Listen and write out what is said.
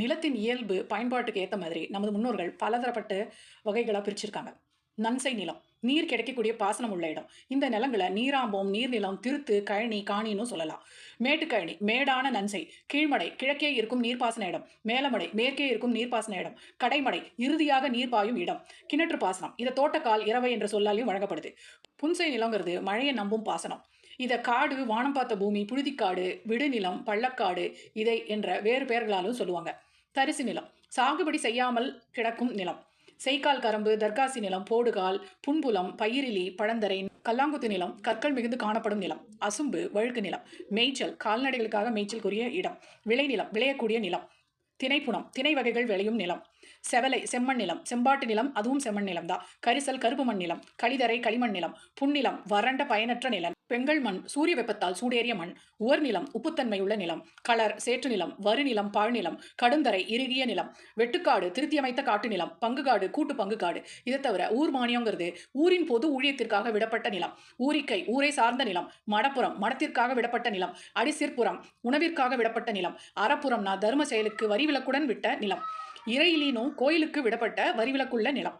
நிலத்தின் இயல்பு பயன்பாட்டுக்கு ஏற்ற மாதிரி நமது முன்னோர்கள் பலதரப்பட்ட வகைகளாக பிரிச்சிருக்காங்க. நன்சை நிலம் நீர் கிடைக்கக்கூடிய பாசனம் உள்ள இடம். இந்த நிலங்களை நீராம்பம் நீர்நிலம் திருத்து கழனி காணின்னு சொல்லலாம். மேட்டுக்கழனி மேடான நன்சை கீழ்மடை கிழக்கே இருக்கும் நீர்ப்பாசன இடம். மேலமடை மேற்கே இருக்கும் நீர்ப்பாசன இடம். கடைமடை இறுதியாக நீர் பாயும் இடம். கிணற்று பாசனம் இதை தோட்டக்கால் இரவை என்ற சொல்லாலையும் வழங்கப்படுது. புன்சை நிலங்கிறது மழையை நம்பும் பாசனம். இதை காடு வானம் பார்த்த பூமி புழுதிக்காடு விடுநிலம் பள்ளக்காடு இதை என்ற வேறு பெயர்களாலும் சொல்லுவாங்க. தரிசு நிலம். சாகுபடி செய்யாமல் கிடக்கும் நிலம். செய்கால் கரம்பு தர்காசி நிலம் போடுகால் புன்புலம் பயிரிலி பழந்தரை கல்லாங்குத்து நிலம் கற்கள் மிகுந்து காணப்படும் நிலம். அசும்பு வழுக்கு நிலம். மேய்ச்சல் கால்நடைகளுக்காக மேய்ச்சலுக்குரிய இடம். விளைநிலம் விளையக்கூடிய நிலம். திணைப்புணம் திணை வகைகள் விளையும் நிலம். செவலை செம்மண் நிலம். செம்பாட்டு நிலம் அதுவும் செம்மண் நிலம் தான் கரிசல் கருப்பு மண் நிலம். களிதரை களிமண் நிலம். புன்னிலம் வறண்ட பயனற்ற நிலம். பெண்கள் மண் சூரிய வெப்பத்தால் சூடேறிய மண் உவர் நிலம் உப்புத்தன்மை உள்ள நிலம் களர் சேற்று நிலம் வறுநிலம் பாழ்நிலம் கடுந்தரை இறுகிய நிலம் வெட்டுக்காடு திருத்தியமைத்த காட்டு நிலம் பங்குகாடு கூட்டு பங்குகாடு. இதை தவிர ஊர் மானியங்கிறது ஊரின் பொது ஊழியத்திற்காக விடப்பட்ட நிலம். ஊரிக்கை ஊரை சார்ந்த நிலம் மடப்புறம் மடத்திற்காக விடப்பட்ட நிலம் அடிசிற்புறம் உணவிற்காக விடப்பட்ட நிலம் அறப்புறம்னா தர்ம செயலுக்கு வரிவிலக்குடன் விட்ட நிலம். இறையிலினும் கோயிலுக்கு விடப்பட்ட வரிவிலக்குள்ள நிலம்.